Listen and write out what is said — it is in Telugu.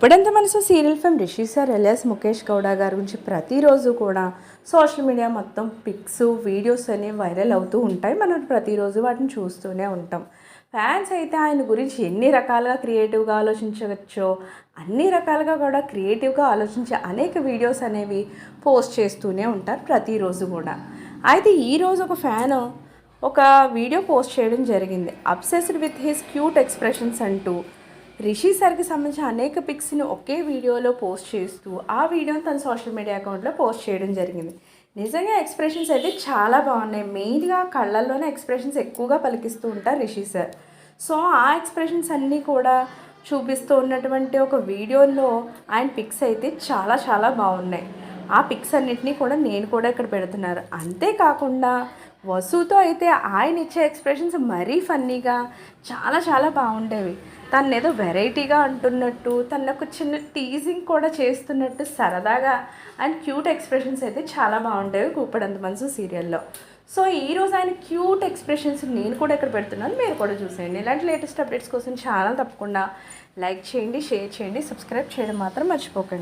ఇప్పుడంత Manasu serial fame Rishi sir LS Mukesh Gowda గారి గురించి ప్రతిరోజు కూడా సోషల్ మీడియా మొత్తం పిక్స్ వీడియోస్ అనేవి వైరల్ అవుతూ ఉంటాయి. మనం ప్రతిరోజు వాటిని చూస్తూనే ఉంటాం. ఫ్యాన్స్ అయితే ఆయన గురించి ఎన్ని రకాలుగా క్రియేటివ్గా ఆలోచించవచ్చో అన్ని రకాలుగా కూడా క్రియేటివ్గా ఆలోచించే అనేక వీడియోస్ అనేవి పోస్ట్ చేస్తూనే ఉంటారు ప్రతిరోజు కూడా. అయితే ఈరోజు ఒక ఫ్యాన్ ఒక వీడియో పోస్ట్ చేయడం జరిగింది. Obsessed with his cute expressions అంటూ రిషి సార్కి సంబంధించిన అనేక పిక్స్ని ఒకే వీడియోలో పోస్ట్ చేస్తూ ఆ వీడియోని తన సోషల్ మీడియా అకౌంట్లో పోస్ట్ చేయడం జరిగింది. నిజంగా ఎక్స్ప్రెషన్స్ అయితే చాలా బాగున్నాయి. మెయిన్గా కళ్ళల్లోనే ఎక్స్ప్రెషన్స్ ఎక్కువగా పలికిస్తూ ఉంటారు రిషి సార్. సో ఆ ఎక్స్ప్రెషన్స్ అన్నీ కూడా చూపిస్తూ ఉన్నటువంటి ఒక వీడియోలో ఆయన పిక్స్ అయితే చాలా చాలా బాగున్నాయి. ఆ పిక్స్ అన్నింటినీ కూడా నేను కూడా ఇక్కడ పెడుతున్నారు. అంతేకాకుండా వసుతో అయితే ఆయన ఇచ్చే ఎక్స్ప్రెషన్స్ మరీ ఫన్నీగా చాలా చాలా బాగుండేవి. తను ఏదో వెరైటీగా అంటున్నట్టు తను ఒక చిన్న టీజింగ్ కూడా చేస్తున్నట్టు సరదాగా అండ్ క్యూట్ ఎక్స్ప్రెషన్స్ అయితే చాలా బాగుండేవి కూపడంత మనసు సీరియల్లో. సో ఈరోజు ఆయన క్యూట్ ఎక్స్ప్రెషన్స్ నేను కూడా ఇక్కడ పెడుతున్నాను. మీరు కూడా చూసేయండి. ఇలాంటి లేటెస్ట్ అప్డేట్స్ కోసం ఛానల్ తప్పకుండా లైక్ చేయండి షేర్ చేయండి సబ్స్క్రైబ్ చేయడం మాత్రం మర్చిపోకండి.